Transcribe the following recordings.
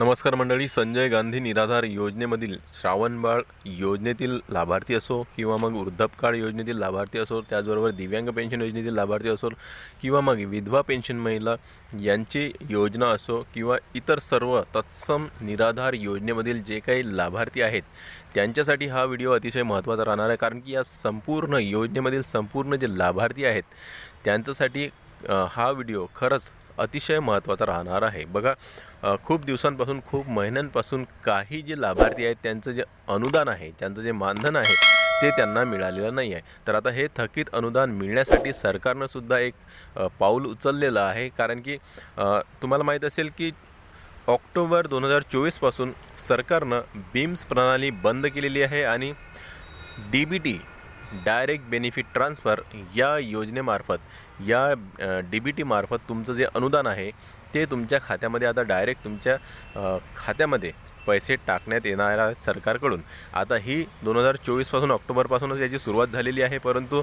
नमस्कार मंडळी संजय गांधी निराधार योजनेमधील श्रावणबाळ योजनेतील लाभार्थी असो किंवा मग वृद्धपकाळ योजनेतील लाभार्थी असो त्याचबरोबर दिव्यांग पेन्शन योजनेतील लाभार्थी असो किंवा मग विधवा पेन्शन महिला यांची योजना असो किंवा इतर सर्व तत्सम निराधार योजनेमधील जे काही लाभार्थी आहेत त्यांच्यासाठी हा व्हिडिओ अतिशय महत्त्वाचा राहणार आहे. कारण की या संपूर्ण योजनेमधील संपूर्ण जे लाभार्थी आहेत त्यांच्यासाठी हा व्हिडिओ खरंच अतिशय महत्त्वाचा राहणार आहे. बघा खूप दिवसांपासून खूप महिन्यांपासून काही जे लाभार्थी आहेत त्यांचं जे अनुदान आहे त्यांचं जे मानधन आहे ते त्यांना मिळालेलं नाही आहे. तर आता हे थकीत अनुदान मिळण्यासाठी सरकारनं सुद्धा एक पाऊल उचललेलं आहे. कारण की तुम्हाला माहीत असेल की ऑक्टोबर दोन हजार चोवीसपासून सरकारनं बीम्स प्रणाली बंद केलेली आहे आणि D B T direct benefit transfer या योजनेमार्फत या डी बी टीमार्फत तुमचं जे अनुदान आहे ते तुमच्या खात्यामध्ये आता डायरेक्ट तुमच्या खात्यामध्ये पैसे टाकण्यात येणार आहेत सरकारकडून. आता ही दोन हजार चोवीसपासून ऑक्टोबरपासूनच याची सुरुवात झालेली आहे परंतु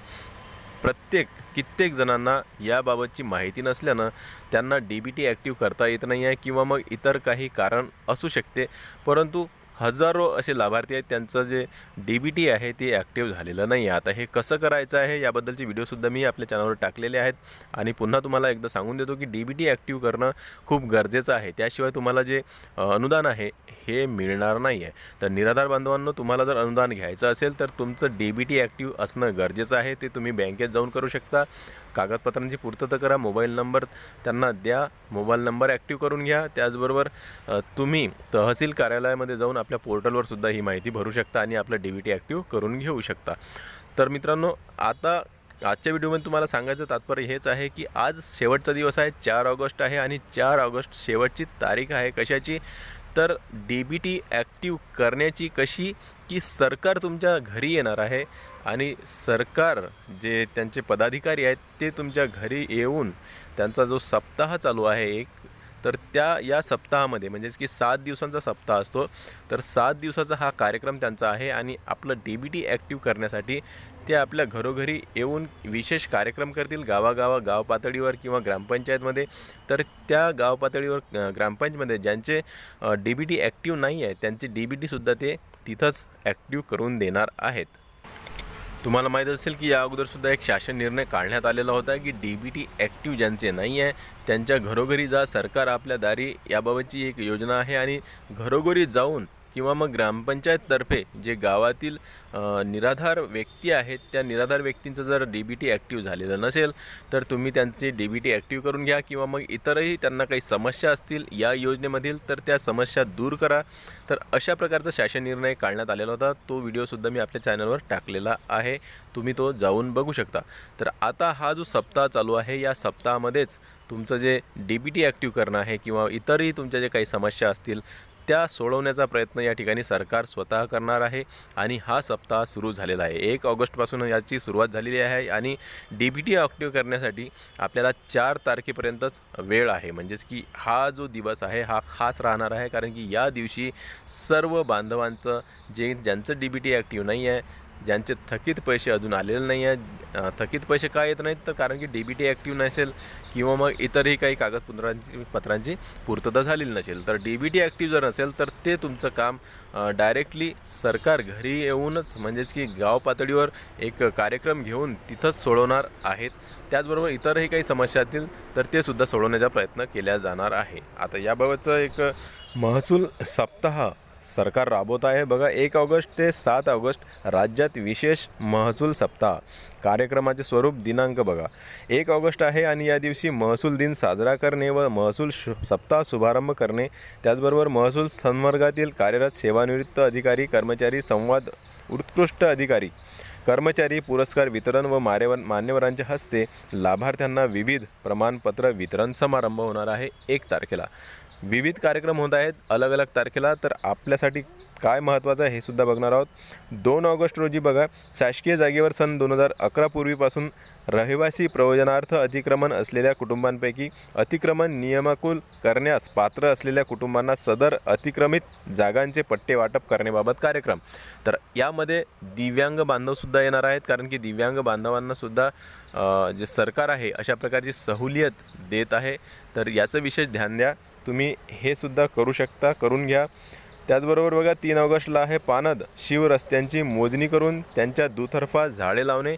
प्रत्येक कित्येक जणांना याबाबतची माहिती नसल्यानं त्यांना डी बी टी ॲक्टिव्ह करता येत नाही आहे किंवा मग इतर काही कारण असू शकते. परंतु हजारो असे लाभार्थी आहेत. त्यांचं जे डी बी टी आहे ते ॲक्टिव्ह झालेलं नाही आहे आता हे कसं करायचं आहे याबद्दलचे व्हिडिओसुद्धा मी आपल्या चॅनलवर टाकलेले आहेत. आणि पुन्हा तुम्हाला एकदा सांगून देतो की डी बी टी ॲक्टिव्ह करणं खूप गरजेचं आहे. त्याशिवाय तुम्हाला जे अनुदान आहे हे मिळणार नाही आहे तर निराधार बांधवांनो तुम्हाला जर अनुदान घ्यायचं असेल तर तुमचं डी बी टी ॲक्टिव्ह असणं गरजेचं आहे. ते तुम्ही बँकेत जाऊन करू शकता. कागदपत्रांची पूर्तता करा. मोबाईल नंबर त्यांना द्या. मोबाईल नंबर ॲक्टिव्ह करून घ्या. त्याचबरोबर तुम्ही तहसील कार्यालयामध्ये जाऊन आपल्या पोर्टलवर सुद्धा ही माहिती भरू शकता आणि आपलं डी बी टी ॲक्टिव्ह करून घेऊ शकता. तर मित्रांनो आता आजच्या व्हिडिओमध्ये तुम्हाला सांगायचं तात्पर्य हेच आहे की आज शेवटचा दिवस आहे चार ऑगस्ट आहे आणि चार ऑगस्ट शेवटची तारीख आहे कशाची? तर डी बी टी ॲक्टिव्ह करण्याची कशी की सरकार तुमच्या घरी येणार आहे आणि सरकार जे त्यांचे पदाधिकारी आहेत ते तुमच्या घरी येऊन त्यांचा जो सप्ताह चालू आहे एक तर त्या या सप्ताहामध्ये म्हणजेच की सात दिवसांचा सप्ताह असतो तर सात दिवसाचा हा कार्यक्रम त्यांचा आहे आणि आपलं डी बी टी ॲक्टिव्ह करण्यासाठी ते आपल्या घरोघरी येऊन विशेष कार्यक्रम करतील गावागावा गाव पातळीवर किंवा ग्रामपंचायतमध्ये. तर त्या गाव पातळीवर ग्रामपंचायतमध्ये ज्यांचे डी बी टी ॲक्टिव्ह नाही आहे त्यांचे डी बी टीसुद्धा ते तिथंच ॲक्टिव्ह करून देणार आहेत. तुम्हाला माहीत असेल की या अगोदरसुद्धा एक शासन निर्णय काढण्यात आलेला होता की डी बी टी ॲक्टिव्ह ज्यांचे नाही आहे त्यांच्या घरोघरी जा सरकार आपल्या दारी याबाबतची एक योजना आहे आणि घरोघरी जाऊन किंवा मग ग्रामपंचायततर्फे जे गावातील निराधार व्यक्ती आहेत त्या निराधार व्यक्तींचं जर डी बी टी ॲक्टिव्ह झालेलं नसेल तर तुम्ही त्यांची डी बी टी ॲक्टिव्ह करून घ्या किंवा मग इतरही त्यांना काही समस्या असतील या योजनेमधील तर त्या समस्या दूर करा. तर अशा प्रकारचा शासन निर्णय काढण्यात आलेला होता. तो व्हिडिओसुद्धा मी आपल्या चॅनलवर टाकलेला आहे. तुम्ही तो जाऊन बघू शकता. तर आता हा जो सप्ताह चालू आहे या सप्ताहामध्येच तुमचं जे डी बी टी ॲक्टिव्ह करणं आहे किंवा इतरही तुमच्या जे काही समस्या असतील त्या सोडवण्याचा प्रयत्न या ठिकाणी सरकार स्वतः करणार आहे आणि हा सप्ताह सुरू झालेला आहे. एक ऑगस्टपासून याची सुरुवात झालेली आहे आणि डी बी टी ॲक्टिव्ह करण्यासाठी आपल्याला चार तारखेपर्यंतच वेळ आहे. म्हणजेच की हा जो दिवस आहे हा खास राहणार आहे कारण की या दिवशी सर्व बांधवांचं जे ज्यांचं डी बी टी ॲक्टिव्ह नाही आहे ज्यांचे थकीत पैसे अजून आलेले नाही आहेत थकीत पैसे का येत नाहीत? तर कारण की डी बी टी ॲक्टिव्ह नसेल किंवा मग इतरही काही कागदपत्रांची पत्रांची पूर्तता झालेली नसेल. तर डी बी टी ॲक्टिव्ह जर नसेल तर ते तुमचं काम डायरेक्टली सरकार घरी येऊनच म्हणजेच की गाव पातळीवर एक कार्यक्रम घेऊन तिथंच सोडवणार आहेत. त्याचबरोबर इतरही काही समस्या असतील तर ते सुद्धा सोडवण्याचा प्रयत्न केला जाणार आहे. आता याबाबतचं एक महसूल सप्ताह सरकार राबवत आहे. बघा एक ऑगस्ट ते सात ऑगस्ट राज्यात विशेष महसूल सप्ताह. कार्यक्रमाचे स्वरूप दिनांक बघा. एक ऑगस्ट आहे आणि या दिवशी महसूल दिन साजरा करणे व महसूल शु सप्ताह शुभारंभ करणे. त्याचबरोबर महसूल संवर्गातील कार्यरत सेवानिवृत्त अधिकारी कर्मचारी संवाद उत्कृष्ट अधिकारी कर्मचारी पुरस्कार वितरण व मान्यवर मान्यवरांच्या हस्ते लाभार्थ्यांना विविध प्रमाणपत्र वितरण समारंभ होणार आहे एक तारखेला. विविध कार्यक्रम होत आहेत अलग अलग तारखेला तर आपल्यासाठी काय महत्त्वाचं आहे हे सुद्धा बघणार आहोत. दोन ऑगस्ट रोजी बघा शासकीय जागेवर सन दोन हजार अकरा पूर्वीपासून रहिवासी प्रयोजनार्थ अतिक्रमण असलेल्या कुटुंबांपैकी अतिक्रमण नियमाकुल करण्यास पात्र असलेल्या कुटुंबांना सदर अतिक्रमित जागांचे पट्टे वाटप करण्याबाबत कार्यक्रम. तर यामध्ये दिव्यांग बांधवसुद्धा येणार आहेत कारण की दिव्यांग बांधवांनासुद्धा जे सरकार आहे अशा प्रकारची सहूलियत देत आहे. तर याचं विशेष ध्यान द्या. तुम्ही हे सुद्धा करू शकता करून घ्या. त्याचबरोबर बघा तीन ऑगस्टला आहे पानद. शिव रस्त्यांची मोजणी करून त्यांच्या दुतर्फा झाडे लावणे.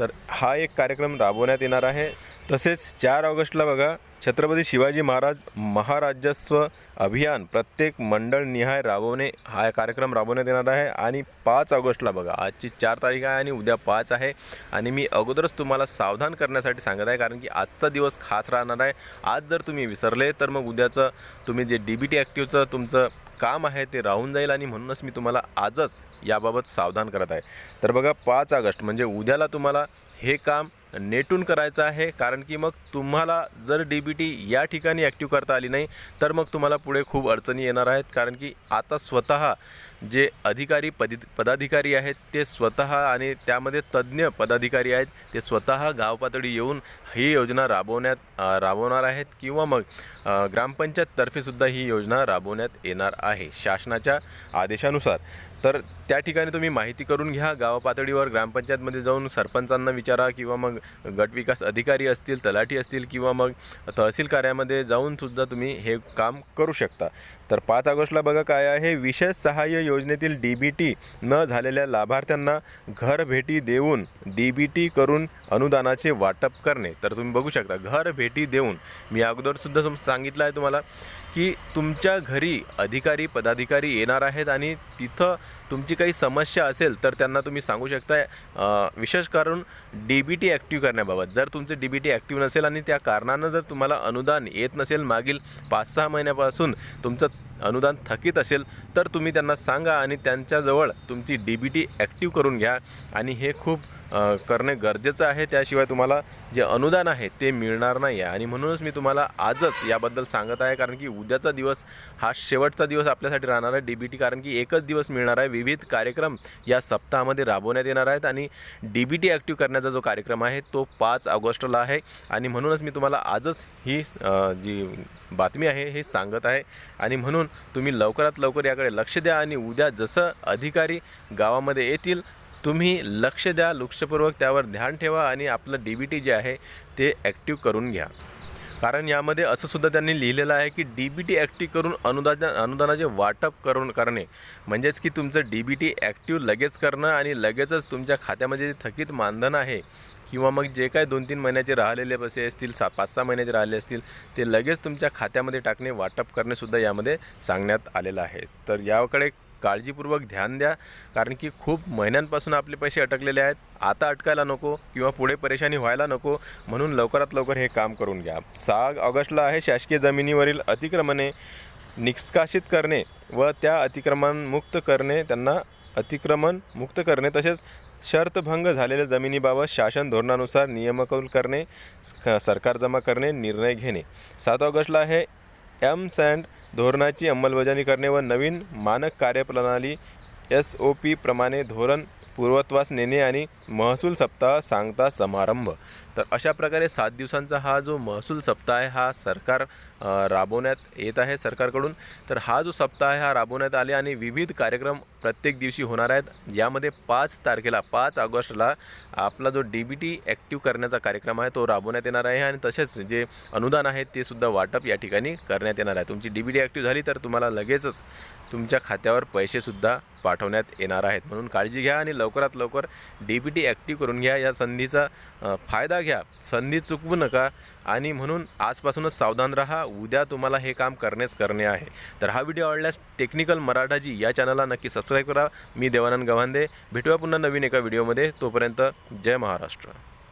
तर हा एक कार्यक्रम राबवण्यात येणार आहे. तसेच चार ऑगस्टला बघा छत्रपती शिवाजी महाराज महाराजस्व अभियान प्रत्येक मंडळ निहाय राबवणे हा कार्यक्रम राबवण्यात येणार आहे. आणि पाच ऑगस्टला बघा आजची चार तारीख आहे आणि उद्या पाच आहे. आणि मी अगोदरच तुम्हाला सावधान करण्यासाठी सांगत आहे कारण की आजचा दिवस खास राहणार आहे. आज जर तुम्ही विसरले तर मग उद्याचं तुम्ही जे डी बी टी ॲक्टिव्हचं तुमचं काम आहे ते राहून जाईल आणि म्हणूनच मी तुम्हाला आजच याबाबत सावधान करत आहे. तर बघा पाच ऑगस्ट म्हणजे उद्याला तुम्हाला हे काम नेटून करायचं आहे. कारण की मग तुम्हाला जर डी बी टी या ठिकाणी ॲक्टिव्ह करता आली नाही तर मग तुम्हाला पुढे खूप अडचणी येणार आहेत. कारण की आता स्वतः जे अधिकारी पदि पदाधिकारी आहेत ते स्वतः आणि त्यामध्ये तज्ज्ञ पदाधिकारी आहेत ते स्वतः गाव पातळी येऊन ही योजना राबवण्यात राबवणार आहेत किंवा मग ग्रामपंचायततर्फेसुद्धा ही योजना राबवण्यात येणार आहे. शासनाच्या आदेशानुसार. तर त्या ठिकाणी तुम्ही माहिती करून घ्या. गावपातळीवर ग्रामपंचायतमध्ये जाऊन सरपंचांना विचारा किंवा मग गटविकास अधिकारी असतील तलाठी असतील किंवा मग तहसील कार्यामध्ये जाऊन सुद्धा तुम्ही हे काम करू शकता. तर पाच ऑगस्टला बघा काय आहे. विशेष सहाय्य योजनेतील डी बी टी न झालेल्या लाभार्थ्यांना घरभेटी देऊन डी बी टी करून अनुदानाचे वाटप करणे. तर तुम्ही बघू शकता घरभेटी देऊन. मी अगोदरसुद्धा तुम सांगितलं आहे तुम्हाला की तुमच्या घरी अधिकारी पदाधिकारी येणार आहेत आणि तिथं तुमची काही समस्या असेल तर त्यांना तुम्ही सांगू शकता विशेष करून डी बी टी ॲक्टिव्ह करण्याबाबत. जर तुमचं डी बी टी ॲक्टिव्ह नसेल आणि त्या कारणानं जर तुम्हाला अनुदान येत नसेल मागील पाच सहा महिन्यापासून तुमचं अनुदान थकीत असेल तर तुम्ही त्यांना सांगा आणि त्यांच्याजवळ तुमची डी बी टी ॲक्टिव्ह करून घ्या. आणि हे खूप करणे गरजेचं आहे. त्याशिवाय तुम्हाला जे अनुदान आहे ते मिळणार नाही आहे. आणि म्हणूनच मी तुम्हाला आजच याबद्दल सांगत आहे कारण की उद्याचा दिवस हा शेवटचा दिवस आपल्यासाठी राहणार आहे. डी बी टी कारण की एकच दिवस मिळणार आहे. विविध कार्यक्रम या सप्ताहामध्ये राबवण्यात येणार आहेत. आणि डी बी टी ॲक्टिव्ह करण्याचा जो कार्यक्रम आहे तो पाच ऑगस्टला आहे. आणि म्हणूनच मी तुम्हाला आजच ही जी बातमी आहे हे सांगत आहे. आणि म्हणून तुम्ही लवकरात लवकर याकडे लक्ष द्या आणि उद्या जसं अधिकारी गावामध्ये येतील तुम्ही लक्ष द्या लक्षपूर्वक त्यावर ध्यान ठेवा आणि आपलं डी बी टी जे आहे ते ॲक्टिव्ह करून घ्या. कारण यामध्ये असं सुद्धा त्यांनी लिहिलेलं आहे की डी बी टी ॲक्टिव्ह करून अनुदान अनुदानाचे वाटप करून करणे. म्हणजेच की तुमचं डी बी टी ॲक्टिव्ह लगेच करणं आणि लगेचच तुमच्या खात्यामध्ये जे थकीत मानधन आहे किंवा मग जे काय दोन तीन महिन्याचे राहिलेले पैसे असतील सा पाच सहा महिन्याचे राहिले असतील ते लगेच तुमच्या खात्यामध्ये टाकणे वाटप करणेसुद्धा यामध्ये सांगण्यात आलेलं आहे. तर याकडे काळजीपूर्वक ध्यान द्या कारण की खूप महिन्यांपासून आपले पैसे अटकलेले आहेत. आता अटकायला नको किंवा पुढे परेशानी व्हायला नको म्हणून लवकरात लवकर हे काम करून घ्या. सहा ऑगस्टला आहे शासकीय जमिनीवरील अतिक्रमणे निष्कासित करणे व त्या अतिक्रमणमुक्त करणे त्यांना अतिक्रमण मुक्त करणे तसेच शर्तभंग झालेल्या जमिनीबाबत शासन धोरणानुसार नियमकूल करणे सरकार जमा करणे निर्णय घेणे. सात ऑगस्टला हे एम सँड धोरणाची अंमलबजावणी करणे व नवीन मानक कार्यप्रणाली एस ओ पी प्रमाणे धोरण पूर्वत्वास नेणे आणि महसूल सप्ताह सांगता समारंभ. तर अशा प्रकारे सात दिवसांचा हा जो महसूल सप्ताह आहे हा सरकार राबवण्यात येत आहे सरकारकडून. तर हा जो सप्ताह आहे हा राबवण्यात आले आणि विविध कार्यक्रम प्रत्येक दिवशी होणार आहेत. यामध्ये पाच तारखेला पाच ऑगस्टला आपला जो डी बी टी ॲक्टिव्ह करण्याचा कार्यक्रम आहे तो राबवण्यात येणार आहे आणि तसेच जे अनुदान आहे ते सुद्धा वाटप या ठिकाणी करण्यात येणार आहे. तुमची डी बी टी ॲक्टिव्ह झाली तर तुम्हाला लगेचच तुमच्या खात्यावर पैसेसुद्धा पाठवण्यात येणार आहेत. म्हणून काळजी घ्या आणि लवकरात लवकर डी बी टी ॲक्टिव्ह करून घ्या. या संधीचा फायदा घ्या. संधी चुकवू नका आणि म्हणून आजपासूनच सावधान राहा. उद्या तुम्हाला हे काम करणेच करणे आहे. तर हा व्हिडिओ आवडल्यास टेक्निकल मराठाजी या चॅनलला नक्की सबस्क्राईब करा. मी देवानंद गव्हांदे. भेटूया पुन्हा नवीन एका व्हिडिओमध्ये. तोपर्यंत जय महाराष्ट्र.